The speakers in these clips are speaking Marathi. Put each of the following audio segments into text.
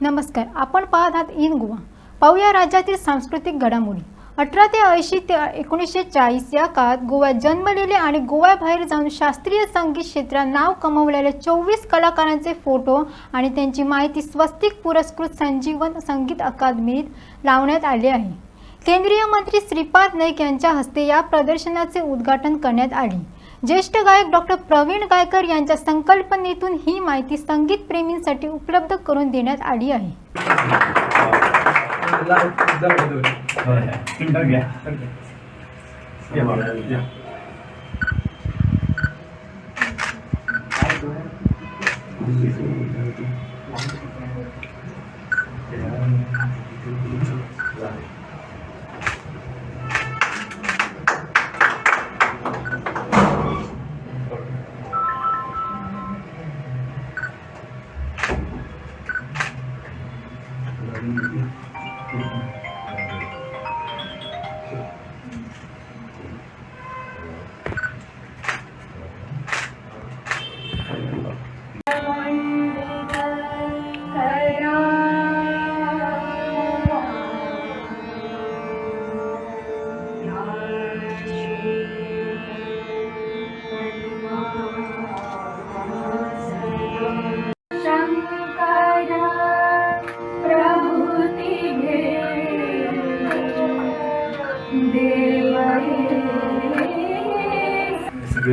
नमस्कार आपण पाहत आहात इन गोवा. पाहूया राज्यातील सांस्कृतिक घडामोडी. अठरा ते ऐंशी ते एकोणीसशे चाळीस या काळात गोव्यात जन्मलेले आणि गोव्याबाहेर जाऊन शास्त्रीय संगीत क्षेत्रात नाव कमवलेले चोवीस कलाकारांचे फोटो आणि त्यांची माहिती स्वस्तिक पुरस्कृत संजीवन संगीत अकादमीत लावण्यात आले आहे. केंद्रीय मंत्री श्रीपाद नाईक यांच्या हस्ते या प्रदर्शनाचे उद्घाटन करण्यात आले. ज्येष्ठ गायक डॉक्टर प्रवीण गायकर यांच्या संकल्पनेतून ही माहिती संगीत प्रेमींसाठी उपलब्ध करून देण्यात आली आहे.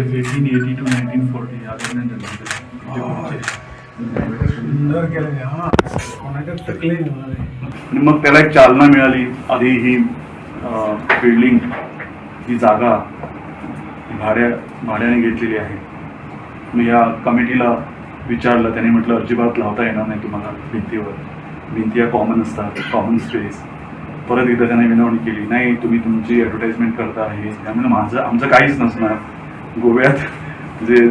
Eighteen eighty two nineteen forty या दरम्यान सुंदर केलं हा कोणाच्याच तकले आणि मग त्याला एक चालना मिळाली. आधी ही बिल्डिंग ही जागा भाड्या भाड्याने घेतलेली आहे. मी या कमिटीला विचारलं त्याने म्हटलं अजिबात लावता येणार नाही तुम्हाला भिंतीवर. भिंती या कॉमन असतात कॉमन स्पेस परत एकदा त्याने विनवणी केली नाही तुम्ही तुमची ॲडव्हर्टाईजमेंट करता आहे. त्यामुळे माझं आमचं काहीच नसणार. गोव्यात जे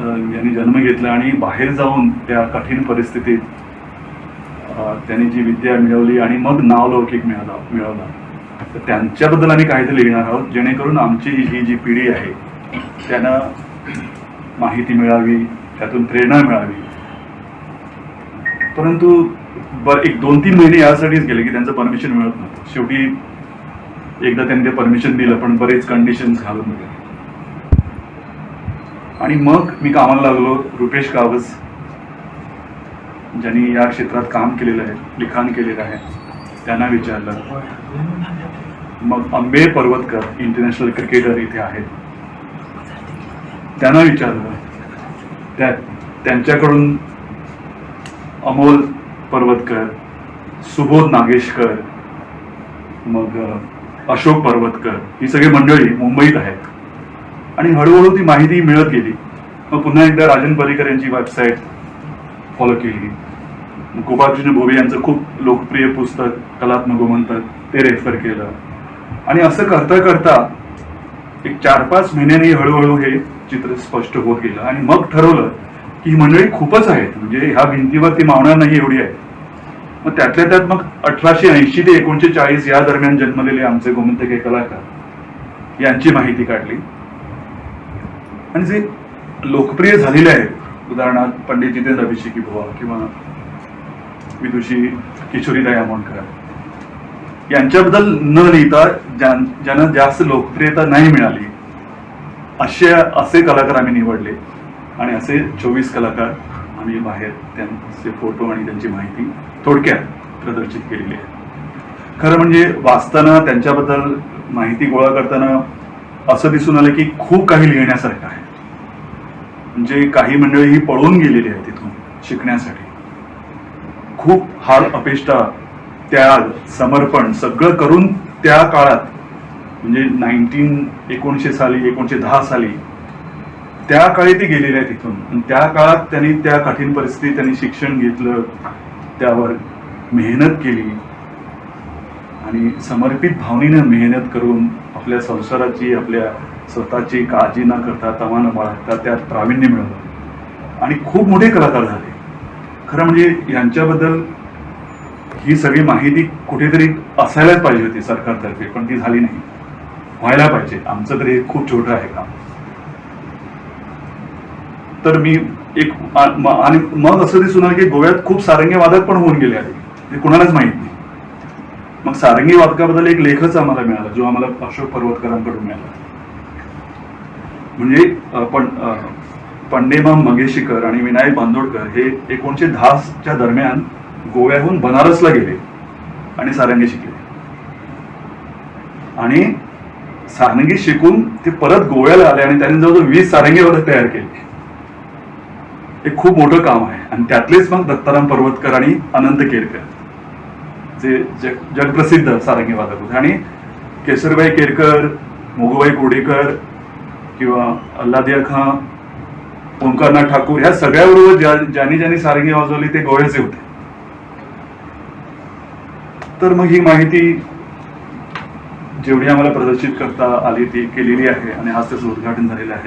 यांनी जन्म घेतला आणि बाहेर जाऊन त्या कठीण परिस्थितीत त्यांनी जी विद्या मिळवली आणि मग नावलौकिक मिळाला मिळवला. तर त्यांच्याबद्दल आम्ही काहीतरी लिहिणार आहोत जेणेकरून आमची ही जी पिढी आहे त्यांना माहिती मिळावी त्यातून प्रेरणा मिळावी. परंतु बर एक दोन तीन महिने यासाठीच गेले की त्यांचं परमिशन मिळत नव्हतं. शेवटी एकदा त्यांनी ते परमिशन दिलं पण बरेच कंडिशन्स घालून दिले आणि मग मी कामाला लागलो रुपेश कावस ज्यांनी या क्षेत्रात काम केलेलं आहे लिखाण केलेलं आहे त्यांना विचारलं. मग अंबे पर्वतकर इंटरनॅशनल क्रिकेटर इथे आहेत. त्यांना विचारलं. त्या त्यांच्याकडून अमोल पर्वतकर सुबोध नागेशकर मग अशोक पर्वतकर ही सगळी मंडळी मुंबईत आहेत. आणि हळूहळू ती माहिती मिळत गेली. मग पुन्हा एकदा राजन पर्रिकर यांची वेबसाईट फॉलो केली. गोपालकृष्ण गोपाळकृष्ण भोवे यांचं खूप लोकप्रिय पुस्तक कलात्मक म्हणतात ते रेफर केलं. आणि असं करता करता एक चार पाच महिन्यांनी हळूहळू हे चित्र स्पष्ट होत गेलं. आणि मग ठरवलं की ही मंडळी खूपच आहेत. म्हणजे ह्या भिंतीवर ती मावणार नाही एवढी आहे मग त्यातल्या त्यात मग अठराशे ऐंशी ते एकोणीशे चाळीस या दरम्यान जन्मलेले आमचे गोमंतके कलाकार यांची माहिती काढली. आणि जे लोकप्रिय झालेले आहेत उदाहरणार्थ पंडित जितेंद्र अभिषेकी बुवा किंवा विदुषी किशोरीताई आमोणकर यांच्याबद्दल न लिहिता ज्यां ज्यांना जास्त लोकप्रियता नाही मिळाली असे असे कलाकार आम्ही निवडले. आणि असे चोवीस कलाकार आम्ही बाहेर त्यांचे फोटो आणि त्यांची माहिती थोडक्यात प्रदर्शित केलेली आहे. खरं म्हणजे वाचताना त्यांच्याबद्दल माहिती गोळा करताना असं दिसून आलं की खूप काही लिहिण्यासारखं आहे. म्हणजे काही मंडळी ही पळून गेलेली आहे तिथून शिकण्यासाठी. खूप हार अपेष्टा त्याग समर्पण सगळं करून त्या काळात म्हणजे नाईन्टीन एकोणीसशे साली एकोणीसशे दहा साली त्या काळी ते गेलेले आहे तिथून आणि त्या काळात त्यांनी त्या कठीण परिस्थितीत त्यांनी शिक्षण घेतलं त्यावर मेहनत केली. आणि समर्पित भावनेनं मेहनत करून आपल्या संसाराची आपल्या स्वतःची काळजी न करता तमा न बाळगता त्यात प्रावीण्य मिळवलं. आणि खूप मोठे कलाकार झाले. खरं म्हणजे यांच्याबद्दल ही सगळी माहिती कुठेतरी असायलाच पाहिजे होती सरकारतर्फे पण ती झाली नाही. व्हायला पाहिजे. आमचं तरी हे खूप छोटं आहे काम. तर मी एक आणि मग असं दिसून आलं की गोव्यात खूप सारंगी वादक पण होऊन गेले आहे ते कुणालाच माहीत नाही. मग सारंगी वादकाबद्दल एक लेखच आम्हाला मिळाला जो आम्हाला अशोक पर्वतकरांकडून मिळाला. म्हणजे पण अ, पंडेमाम मंगेशीकर आणि विनायक बांदोडकर हे एकोणीशे दहाच्या दरम्यान गोव्याहून बनारसला गेले आणि सारंगी शिकले. आणि सारंगी शिकून ते परत गोव्याला आले आणि त्यांनी जवळजवळ वीस सारंगी वर्ग तयार केले. हे खूप मोठं काम आहे. आणि त्यातलेच मग दत्ताराम पर्वतकर आणि अनंत केरकर जे जग जगप्रसिद्ध सारंगी वादक होते. आणि केसरबाई केरकर मोगूबाई कोडेकर किंवा अल्लादिया खां ओंकारनाथ ठाकूर ह्या सगळ्याबरोबर ज्या ज्यांनी ज्यांनी सारंगी वाजवली ते गोव्याचे होते. तर मग ही माहिती जेवढी आम्हाला प्रदर्शित करता आली ती केलेली आहे आणि आज त्याचं उद्घाटन झालेलं आहे.